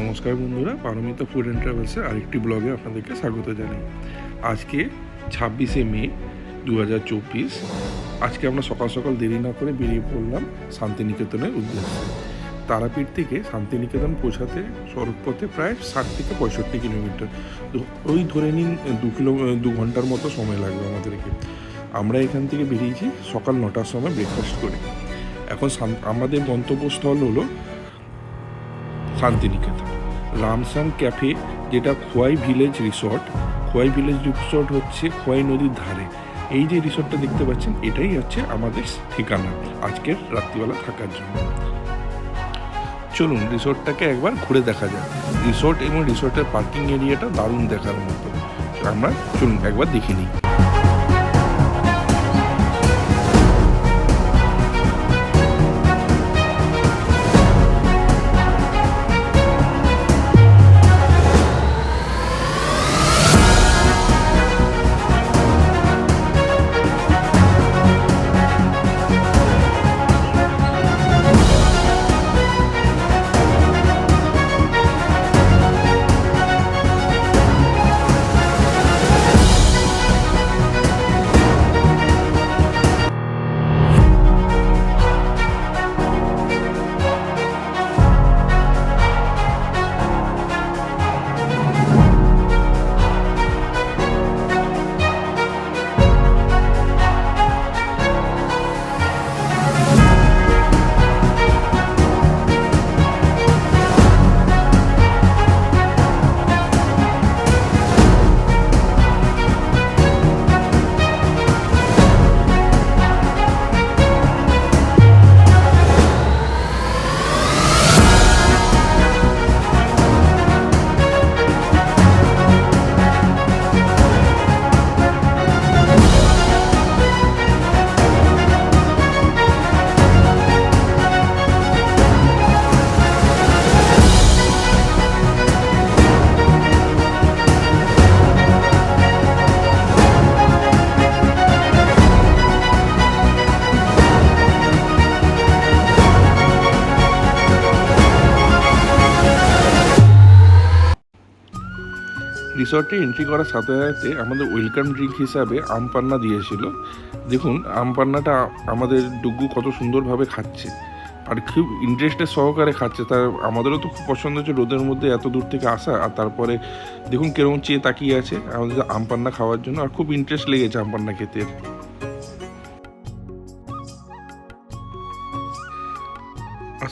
নমস্কার বন্ধুরা, Paromita food and ট্রাভেলসের আরেকটি ব্লগে আপনাদেরকে স্বাগত জানাই। আজকে ছাব্বিশে মে দু হাজার চব্বিশ, আজকে আমরা সকাল সকাল দেরি না করে বেরিয়ে পড়লাম শান্তিনিকেতনের উদ্দেশ্যে। তারাপীঠ থেকে শান্তিনিকেতন পৌঁছাতে সড়কপথে প্রায় ষাট থেকে পঁয়ষট্টি কিলোমিটার। ওই ধরে নিন দু কিলো, দু ঘণ্টার মতো সময় লাগবে আমাদেরকে। আমরা এখান থেকে বেরিয়েছি সকাল নটার সময় ব্রেকফাস্ট করে। এখন আমাদের গন্তব্যস্থল হলো শান্তিনিকেতন। রামসাম ক্যাফে, যেটা Khoai village resort, Khoai village resort হচ্ছে খোয়াই নদীর ধারে। এই যে রিসর্টটা দেখতে পাচ্ছেন, এটাই হচ্ছে আমাদের ঠিকানা আজকের রাত্রিবেলা থাকার জন্য। চলুন, রিসর্টটাকে একবার ঘুরে দেখা যাক। রিসর্ট এবং রিসর্টের পার্কিং এরিয়াটা দারুণ দেখার মতো। আমরা চলুন, একবার দেখে নিই। রিসর্টে এন্ট্রি করার সাথে সাথে আমাদের ওয়েলকাম ড্রিঙ্ক হিসাবে আম পান্না দিয়েছিল। দেখুন আম পান্নাটা আমাদের ডুগু কত সুন্দরভাবে খাচ্ছে। আর খুব ইন্টারেস্টের সহকারে খাচ্ছে। তার আমাদেরও তো খুব পছন্দ হচ্ছে রোদের মধ্যে এত দূর থেকে আসা। আর তারপরে দেখুন কেরকম চেয়ে তাকিয়ে আছে আমাদের আম পান্না খাওয়ার জন্য। আর খুব ইন্টারেস্ট লেগেছে আম পান্না খেতে।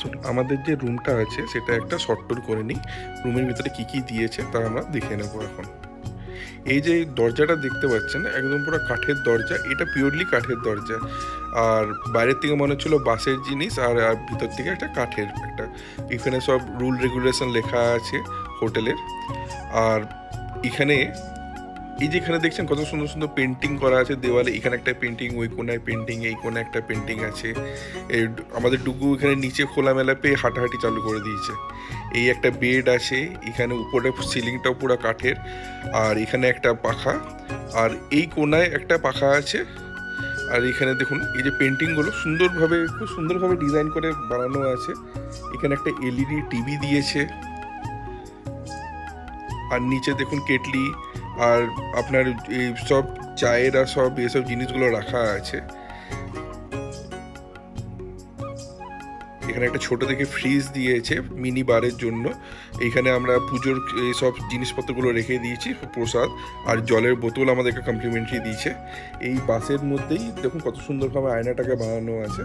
আসুন আমাদের যে রুমটা আছে, সেটা একটা শর্টটোর করে নিই। রুমের ভিতরে কি কি দিয়েছে, তা আমরা দেখে নেব এখন। এই যে দরজাটা দেখতে পাচ্ছেন, একদম পুরো কাঠের দরজা, এটা পিওরলি কাঠের দরজা। আর বাইরের থেকে মনে হচ্ছিল বাসের জিনিস, আর ভিতর থেকে একটা কাঠের একটা। এখানে সব রুল রেগুলেশন লেখা আছে হোটেলের। আর এখানে এই যে এখানে দেখছেন কত সুন্দর সুন্দর পেন্টিং করা আছে। দেওয়ালে এখানে একটা পেন্টিং ওই কোনায় পেন্টিং এই কোনায় একটা পেন্টিং আছে। আমাদের ডুগু এখানে নিচে খোলামেলা পেয়ে হাঁটাহাঁটি চালু করে দিয়েছে। এই একটা বেড আছে, এখানে উপরে সিলিংটাও পুরো কাঠের। আর এখানে একটা পাখা, আর এই কোনায় একটা পাখা আছে। আর এখানে দেখুন, এই যে পেন্টিংগুলো সুন্দরভাবে, খুব সুন্দরভাবে ডিজাইন করে বানানো আছে। এখানে একটা এলইডি টিভি দিয়েছে। আর নিচে দেখুন কেটলি আর আপনার এই সব চায়ের আর সব এসব জিনিসগুলো রাখা আছে। এখানে একটা ছোট থেকে ফ্রিজ দিয়েছে মিনি বারের জন্য। এইখানে আমরা পুজোর সব জিনিসপত্রগুলো রেখে দিয়েছি, প্রসাদ আর জলের বোতল আমাদেরকে কমপ্লিমেন্টারি দিয়েছে। এই বাসের মধ্যেই দেখুন কত সুন্দরভাবে আয়নাটাকে বানানো আছে।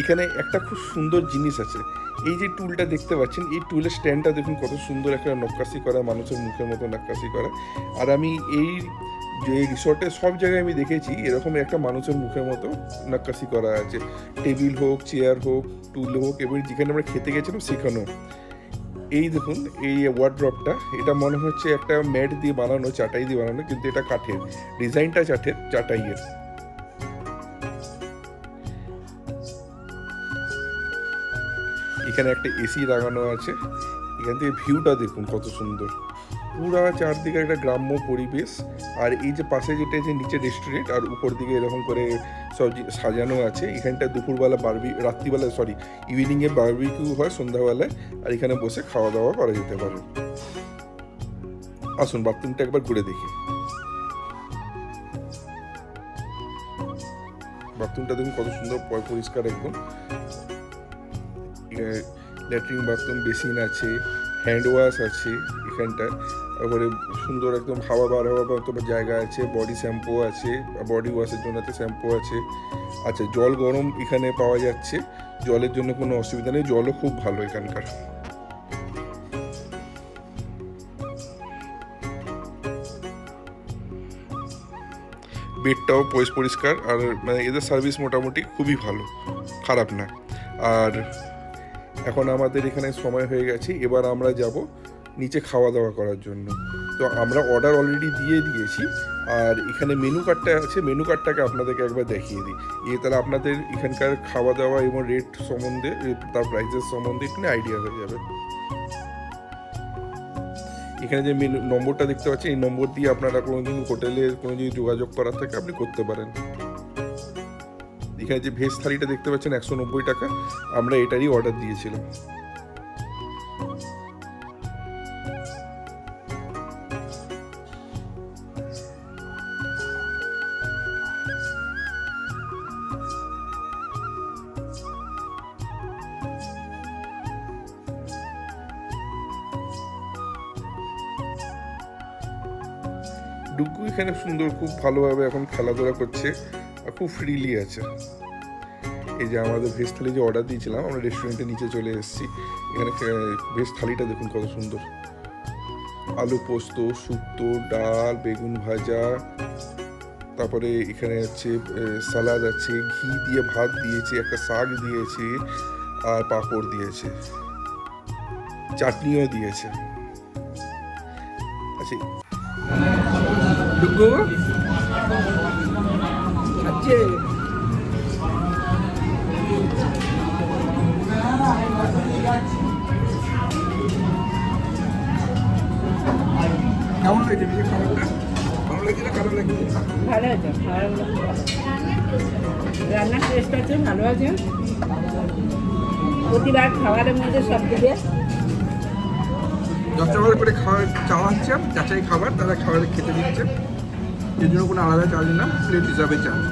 এখানে একটা খুব সুন্দর জিনিস আছে। এই যে টুলটা দেখতে পাচ্ছেন, এই টুলের স্ট্যান্ডটা দেখুন কত সুন্দর একটা নক্কাশি করা, মানুষের মুখের মতো নক্কাশি করা। আর আমি এই যে রিসর্টে সব জায়গায় আমি দেখেছি এরকম একটা মানুষের মুখের মতো নক্কাশি করা আছে। টেবিল হোক চেয়ার হোক টুল হোক এবং যেখানে আমরা খেতে গেছিলাম সেখানেও। এই দেখুন, এই ওয়ার্ড্রপটা এটা মনে হচ্ছে একটা ম্যাট দিয়ে বানানো, চাটাই দিয়ে বানানো, কিন্তু এটা কাঠের। ডিজাইনটা চাটের চাটাইয়ের। এখানে একটা এসি লাগানো আছে। এখান থেকে ভিউটা দেখুন কত সুন্দর। পুরা চারদিকে একটা গ্রাম্য পরিবেশ। আর এই যে পাশে যেটা যে নিচে রেস্টুরেন্ট আর উপর দিকে এরকম করে সব সাজানো আছে, এখানটা দুপুরবেলা বারবি, রাত্রিবেলা সরি ইভিনিংয়ে বারবিকিউ হয় সন্ধ্যাবেলায়, আর এখানে বসে খাওয়া দাওয়া করা যেতে পারে। আসুন বাথরুমটা একবার ঘুরে দেখি। বাথরুমটা দেখুন কত সুন্দর, পরিষ্কার একদম। ল্যাট্রিন বাথরুম বেসিন আছে হ্যান্ড ওয়াশ আছে এখানটায়। তারপরে সুন্দর একদম হাওয়া বার হওয়ার মতো জায়গা আছে বডি শ্যাম্পু আছে বডি ওয়াশের জন্য একটা শ্যাম্পু আছে। আচ্ছা জল গরম এখানে পাওয়া যাচ্ছে, জলের জন্য কোনো অসুবিধা নেই, জলও খুব ভালো এখানকার। বেডটাও পরিষ্কার, আর মানে এদের সার্ভিস মোটামুটি খুবই ভালো, খারাপ না। আর এখন আমাদের এখানে সময় হয়ে গেছে, এবার আমরা যাব নিচে খাওয়া দাওয়া করার জন্য। তো আমরা অর্ডার অলরেডি দিয়ে দিয়েছি, আর এখানে মেনু কার্ডটা আছে মেনু কার্ডটাকে আপনাদেরকে একবার দেখিয়ে দিই। এ তাহলে আপনাদের এখানকার খাওয়া দাওয়া এবং রেট সম্বন্ধে তার প্রাইসের সম্বন্ধে একটু আইডিয়া হয়ে যাবে। এখানে যে মেনু নম্বরটা দেখতে পাচ্ছেন, এই নম্বর দিয়ে আপনারা কোনো দিন হোটেলে কোনো যদি যোগাযোগ করার থাকে আপনি করতে পারেন। এখানে যে ভেজ থালিটা দেখতে পাচ্ছেন একশো নব্বই টাকা, আমরা এটারই অর্ডার দিয়েছিলাম। ডুগু এখানে সুন্দর, খুব ভালোভাবে এখন খেলাধুলা করছে। আর খুব ফ্রিলি আছে। এই যে আমাদের ভেজ থালি যে অর্ডার দিয়েছিলাম, আমরা রেস্টুরেন্টের নিচে চলে এসেছি। এখানে ভেজ থালিটা দেখুন কত সুন্দর। আলু পোস্ত, শুক্তো, ডাল, বেগুন ভাজা, তারপরে এখানে হচ্ছে সালাদ আছে, ঘি দিয়ে ভাত দিয়েছে, একটা শাক দিয়েছে, আর পাঁপড় দিয়েছে। চাটনিও দিয়েছে। আচ্ছা ডুগু কেমন খাবারটা? ভালো লাগছে না খারাপ লাগছে? ভালো আছে খাওয়ার রান্নার টেস্ট আছে ভালো আছে। প্রতিবার খাবারের মধ্যে সব যতবার করে খাবার চাওয়া হচ্ছে যাচাই খাবার তারা খাবার খেতে দিচ্ছে। এর জন্য কোনো আলাদা চার্জ না প্লেট হিসাবে চার্জ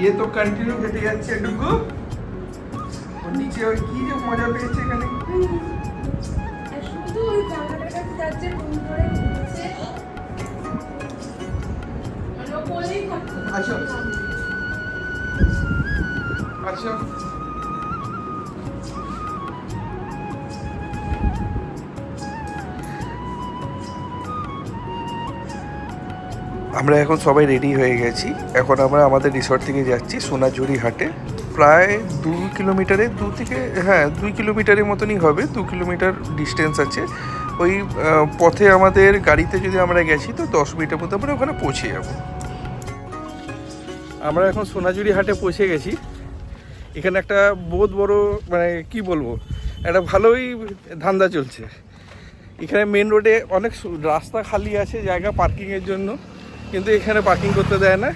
ইয়ে তো কন্টিনিউ কেটে যাচ্ছে ডুগু নিচে ওই কি যে মজা পেয়েছে এখানে শুধু ওই জামাটার কাছে যাচ্ছে ঘুম ধরে আচ্ছা আচ্ছা আমরা এখন সবাই রেডি হয়ে গেছি। এখন আমরা আমাদের রিসর্ট থেকে যাচ্ছি সোনাঝুরি হাটে। প্রায় দু কিলোমিটারে, দু থেকে হ্যাঁ দুই কিলোমিটারের মতনই হবে, দু কিলোমিটার ডিস্টেন্স আছে। ওই পথে আমাদের গাড়িতে যদি আমরা গেছি, তো দশ মিনিটের মধ্যে আমরা ওখানে পৌঁছে যাব। আমরা এখন সোনাঝুরি হাটে পৌঁছে গেছি। এখানে একটা বহুত বড় মানে কি বলব, একটা ভালোই ধান্দা চলছে। এখানে মেন রোডে অনেক রাস্তা খালি আছে, জায়গা পার্কিংয়ের জন্য। কিন্তু এখানে পার্কিং করতে দেয় না।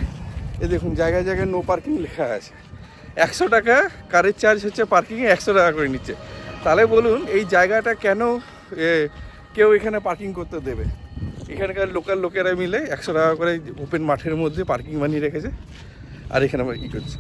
এই দেখুন জায়গায় জায়গায় নো পার্কিং লেখা আছে। একশো টাকা কারের চার্জ হচ্ছে পার্কিংয়ে একশো টাকা করে নিচ্ছে। তাহলে বলুন এই জায়গাটা কেন এ, কেউ এখানে পার্কিং করতে দেবে? এখানকার লোকাল লোকেরা মিলে একশো টাকা করে ওপেন মাঠের মধ্যে পার্কিং বানিয়ে রেখেছে। আর এখানে আবার ই করছে?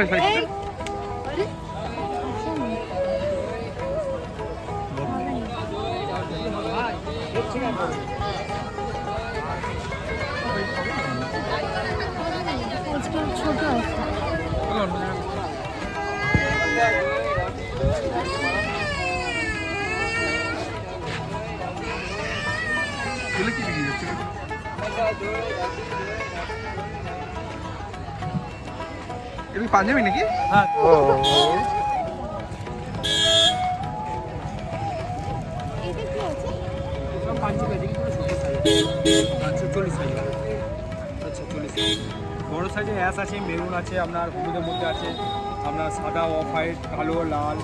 হবে সাইকেল ছোট আছে এগুলো কি বিক্রি হচ্ছে কি পাঞ্জাবি নাকি? ও। এটা কি আছে? আচ্ছা চল্লিশ সাইজ আচ্ছা চল্লিশ সাইজ। বড়ো অ্যাশ আছে মেরুন আছে আপনার হলুদের মধ্যে আছে আপনার সাদা অফ হোয়াইট কালো লাল।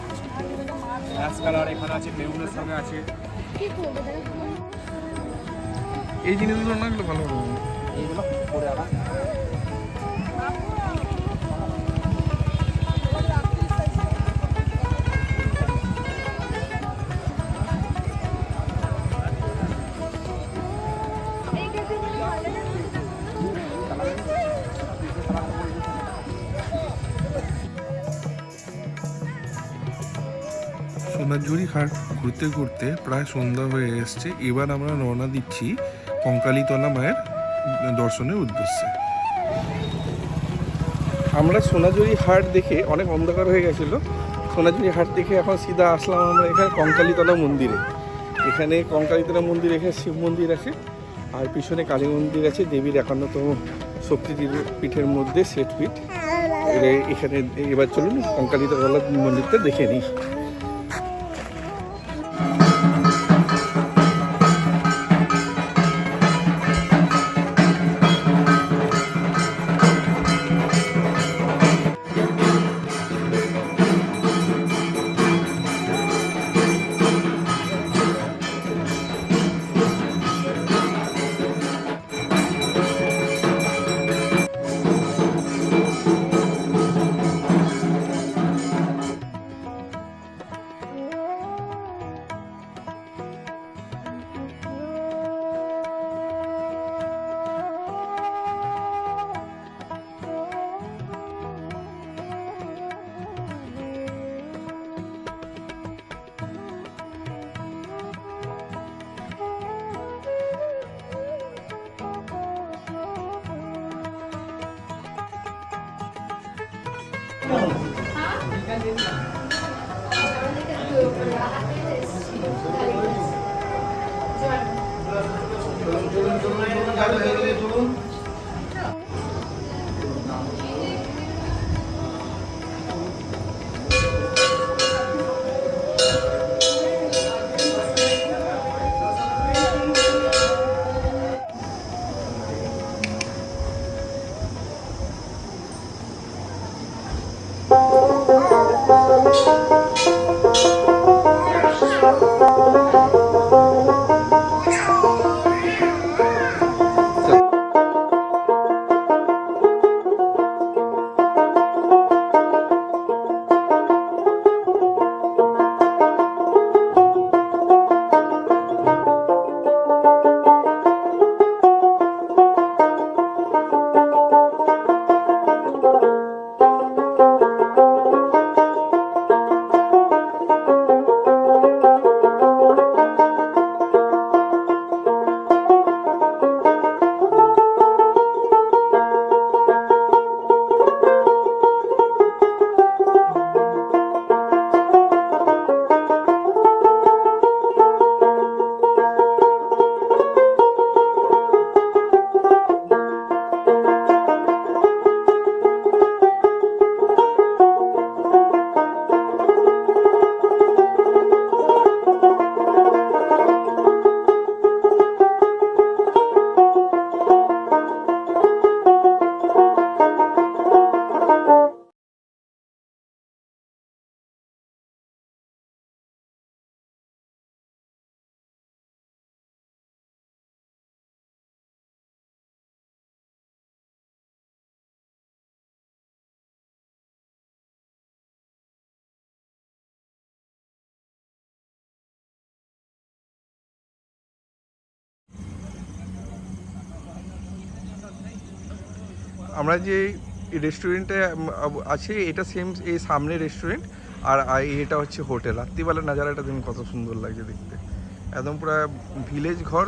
অ্যাশ কালার এখানে আছে মেরুনের সঙ্গে আছে? এই জিনিসগুলো না ভালো এইগুলো পরে আবার। সোনাঝুরি হাট ঘুরতে ঘুরতে প্রায় সন্ধ্যা হয়ে এসছে। এবার আমরা রওনা দিচ্ছি কঙ্কালীতলা মায়ের দর্শনের উদ্দেশ্যে। আমরা সোনাঝুরি হাট দেখে অনেক অন্ধকার হয়ে গেছিল। সোনাঝুরি হাট দেখে এখন সিধা আসলাম আমরা এখানে কঙ্কালীতলা মন্দিরে। এখানে কঙ্কালীতলা মন্দির এখানে শিব মন্দির আছে, আর পিছনে কালী মন্দির আছে, দেবীর একান্নতম শক্তি পীঠের মধ্যে শ্বেত পীঠ। এখানে এবার চলুন কঙ্কালিতা গলা মন্দিরটা দেখে নিই। Gracias. আমরা যে রেস্টুরেন্টে আছে, এটা সেম এই সামনে রেস্টুরেন্ট আর এটা হচ্ছে হোটেল রাত্রিবেলা নাজারাটা দেখুন কত সুন্দর লাগছে দেখতে। একদম পুরো ভিলেজ ঘর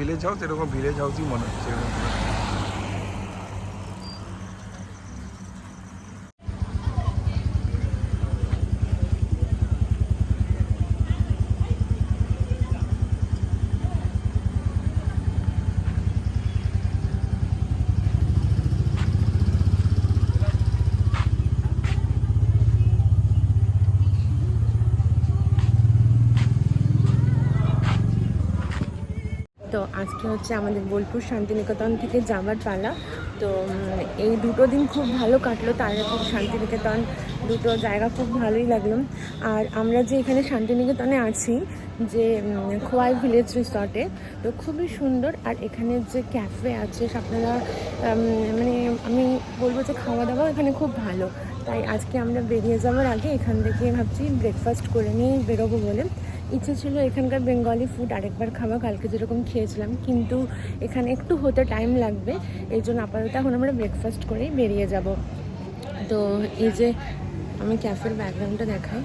ভিলেজ হাউস এরকম ভিলেজ হাউসই মনে হচ্ছে। এরকম পুরো। তো আজকে হচ্ছে আমাদের বোলপুর শান্তিনিকেতন থেকে যাবার পালা। তো এই দুটো দিন খুব ভালো কাটলো, তার খুব শান্তিনিকেতন দুটো জায়গা খুব ভালোই লাগল। আর আমরা যে এখানে শান্তিনিকেতনে আছি, যে খোয়াই ভিলেজ রিসর্টে, তো খুবই সুন্দর। আর এখানে যে ক্যাফে আছে, আপনারা মানে আমি বলব যে খাওয়া দাওয়া এখানে খুব ভালো। তাই আজকে আমরা বেরিয়ে যাওয়ার আগে এখান থেকে ভাবছি ব্রেকফাস্ট করে নিয়েই বেরোবো বলে। ইচ্ছে ছিল এখানকার বেঙ্গলি ফুড আরেকবার খাওয়া, কালকে যেরকম খেয়েছিলাম। কিন্তু এখানে একটু হতে টাইম লাগবে, এই জন্য আপাতত এখন আমরা ব্রেকফাস্ট করেই বেরিয়ে যাব। তো এই যে, আমি ক্যাফের ব্যাকগ্রাউন্ডটা দেখাই।